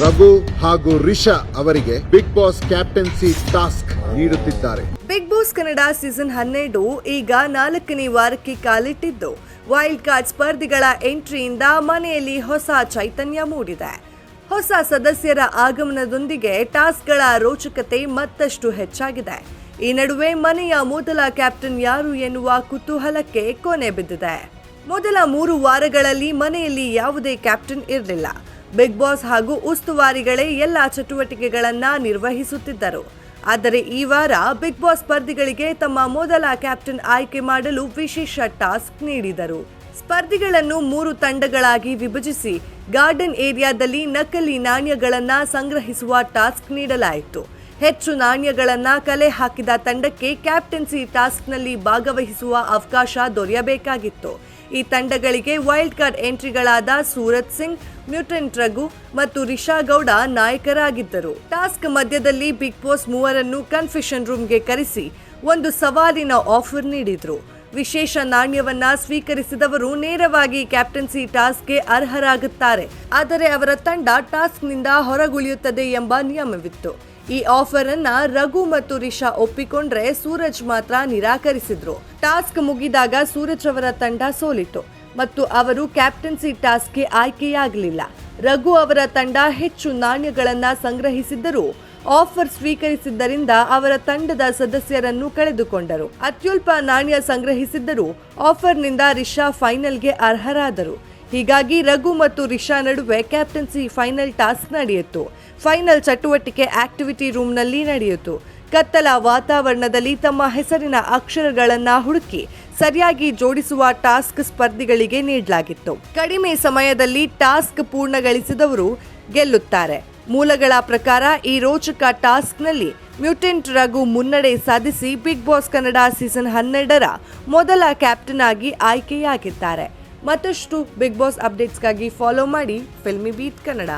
ರಘು ಹಾಗೂ ರಿಷಾ ಅವರಿಗೆ Bigg Boss captaincy task ನೀಡುತ್ತಿದ್ದಾರೆ. ಬಿಗ್ ಬಾಸ್ ಕನ್ನಡ ಸೀಸನ್ ಹನ್ನೆರಡು ಈಗ ನಾಲ್ಕನೇ ವಾರಕ್ಕೆ ಕಾಲಿಟ್ಟಿದ್ದು. ವೈಲ್ಡ್ ಕಾರ್ಡ್ ಸ್ಪರ್ಧಿಗಳ ಎಂಟ್ರಿಯಿಂದ ಮನೆಯಲ್ಲಿ ಹೊಸ ಚೈತನ್ಯ ಮೂಡಿದೆ. ಹೊಸ ಸದಸ್ಯರ ಆಗಮನದೊಂದಿಗೆ ಟಾಸ್ಕ್ಗಳ ರೋಚಕತೆ ಮತ್ತಷ್ಟು ಹೆಚ್ಚಾಗಿದೆ. ಈ ನಡುವೆ ಮನೆಯ ಮೊದಲ ಕ್ಯಾಪ್ಟನ್ ಯಾರು ಎನ್ನುವ ಕುತೂಹಲಕ್ಕೆ ಕೊನೆ ಬಿದ್ದಿದೆ. ಮೊದಲ ಮೂರು ವಾರಗಳಲ್ಲಿ ಮನೆಯಲ್ಲಿ ಯಾವುದೇ ಕ್ಯಾಪ್ಟನ್ ಇರಲಿಲ್ಲ. ಬಿಗ್ ಬಾಸ್ ಹಾಗೂ ಉಸ್ತುವಾರಿಗಳೇ ಎಲ್ಲ ಚಟುವಟಿಕೆಗಳನ್ನ ನಿರ್ವಹಿಸುತ್ತಿದ್ದರು. ಆದರೆ ಈ ವಾರ ಬಿಗ್ ಬಾಸ್ ಸ್ಪರ್ಧಿಗಳಿಗೆ ತಮ್ಮ ಮೊದಲ ಕ್ಯಾಪ್ಟನ್ ಆಯ್ಕೆ ಮಾಡಲು ವಿಶೇಷ ಟಾಸ್ಕ್ ನೀಡಿದರು. ಸ್ಪರ್ಧಿಗಳನ್ನು ಮೂರು ತಂಡಗಳಾಗಿ ವಿಭಜಿಸಿ ಗಾರ್ಡನ್ ಏರಿಯಾದಲ್ಲಿ ನಕಲಿ ನಾಣ್ಯಗಳನ್ನು ಸಂಗ್ರಹಿಸುವ ಟಾಸ್ಕ್ ನೀಡಲಾಯಿತು. ಹೆಚ್ಚು ನಾಣ್ಯಗಳನ್ನ ಕಲೆ ಹಾಕಿದ ತಂಡಕ್ಕೆ ಕ್ಯಾಪ್ಟನ್ಸಿ ಟಾಸ್ಕ್ನಲ್ಲಿ ಭಾಗವಹಿಸುವ ಅವಕಾಶ ದೊರೆಯಬೇಕಾಗಿತ್ತು. ಈ ತಂಡಗಳಿಗೆ ವೈಲ್ಡ್ ಕಾರ್ಡ್ ಎಂಟ್ರಿಗಳಾದ ಸೂರತ್ ಸಿಂಗ್ ಮ್ಯೂಟೆಂಟ್ ರಘು ಮತ್ತು ರಿಷಾ ಗೌಡ ನಾಯಕರಾಗಿದ್ದರು. ಟಾಸ್ಕ್ ಮಧ್ಯದಲ್ಲಿ ಬಿಗ್ ಬಾಸ್ ಮೂವರನ್ನು ಕನ್ಫೆಷನ್ ರೂಮ್ಗೆ ಕರೆಸಿ ಒಂದು ಸವಾಲಿನ ಆಫರ್ ನೀಡಿದ್ರು. ವಿಶೇಷ ನಾಣ್ಯವನ್ನ ಸ್ವೀಕರಿಸಿದವರು ನೇರವಾಗಿ ಕ್ಯಾಪ್ಟನ್ಸಿ ಟಾಸ್ಕ್ಗೆ ಅರ್ಹರಾಗುತ್ತಾರೆ, ಆದರೆ ಅವರ ತಂಡ ಟಾಸ್ಕ್ನಿಂದ ಹೊರಗುಳಿಯುತ್ತದೆ ಎಂಬ ನಿಯಮವಿತ್ತು. ಈ ಆಫರ್ ಅನ್ನ ರಘು ಮತ್ತು ರಿಷಾ ಒಪ್ಪಿಕೊಂಡ್ರೆ ಸೂರಜ್ ಮಾತ್ರ ನಿರಾಕರಿಸಿದ್ರು. ಟಾಸ್ಕ್ ಮುಗಿದಾಗ ಸೂರಜ್ ಅವರ ತಂಡ ಸೋಲಿತು ಮತ್ತು ಅವರು ಕ್ಯಾಪ್ಟನ್ಸಿ ಟಾಸ್ಕ್ಗೆ ಆಯ್ಕೆಯಾಗಲಿಲ್ಲ. ರಘು ಅವರ ತಂಡ ಹೆಚ್ಚು ನಾಣ್ಯಗಳನ್ನು ಸಂಗ್ರಹಿಸಿದ್ದರೂ ಆಫರ್ ಸ್ವೀಕರಿಸಿದ್ದರಿಂದ ಅವರ ತಂಡದ ಸದಸ್ಯರನ್ನು ಕಳೆದುಕೊಂಡರು. ಅತ್ಯಲ್ಪ ನಾಣ್ಯ ಸಂಗ್ರಹಿಸಿದ್ದರೂ ಆಫರ್ನಿಂದ ರಿಷಾ ಫೈನಲ್ಗೆ ಅರ್ಹರಾದರು. ಹೀಗಾಗಿ ರಘು ಮತ್ತು ರಿಷಾ ನಡುವೆ ಕ್ಯಾಪ್ಟನ್ಸಿ ಫೈನಲ್ ಟಾಸ್ಕ್ ನಡೆಯಿತು. ಫೈನಲ್ ಚಟುವಟಿಕೆ ಆಕ್ಟಿವಿಟಿ ರೂಮ್ನಲ್ಲಿ ನಡೆಯಿತು. ಕತ್ತಲ ವಾತಾವರಣದಲ್ಲಿ ತಮ್ಮ ಹೆಸರಿನ ಅಕ್ಷರಗಳನ್ನ ಹುಡುಕಿ ಸರಿಯಾಗಿ ಜೋಡಿಸುವ ಟಾಸ್ಕ್ ಸ್ಪರ್ಧಿಗಳಿಗೆ ನೀಡಲಾಗಿತ್ತು. ಕಡಿಮೆ ಸಮಯದಲ್ಲಿ ಟಾಸ್ಕ್ ಪೂರ್ಣಗೊಳಿಸಿದವರು ಗೆಲ್ಲುತ್ತಾರೆ. ಮೂಲಗಳ ಪ್ರಕಾರ ಈ ರೋಚಕ ಟಾಸ್ಕ್ನಲ್ಲಿ ಮ್ಯೂಟೆಂಟ್ ರಘು ಮುನ್ನಡೆ ಸಾಧಿಸಿ ಬಿಗ್ ಬಾಸ್ ಕನ್ನಡ ಸೀಸನ್ ಹನ್ನೆರಡರ ಮೊದಲ ಕ್ಯಾಪ್ಟನ್ ಆಗಿ ಆಯ್ಕೆಯಾಗಿದ್ದಾರೆ. ಮತ್ತಷ್ಟು ಬಿಗ್ ಬಾಸ್ ಅಪ್ಡೇಟ್ಸ್ಗಾಗಿ ಫಾಲೋ ಮಾಡಿ ಫಿಲ್ಮಿ ಬೀಟ್ ಕನ್ನಡ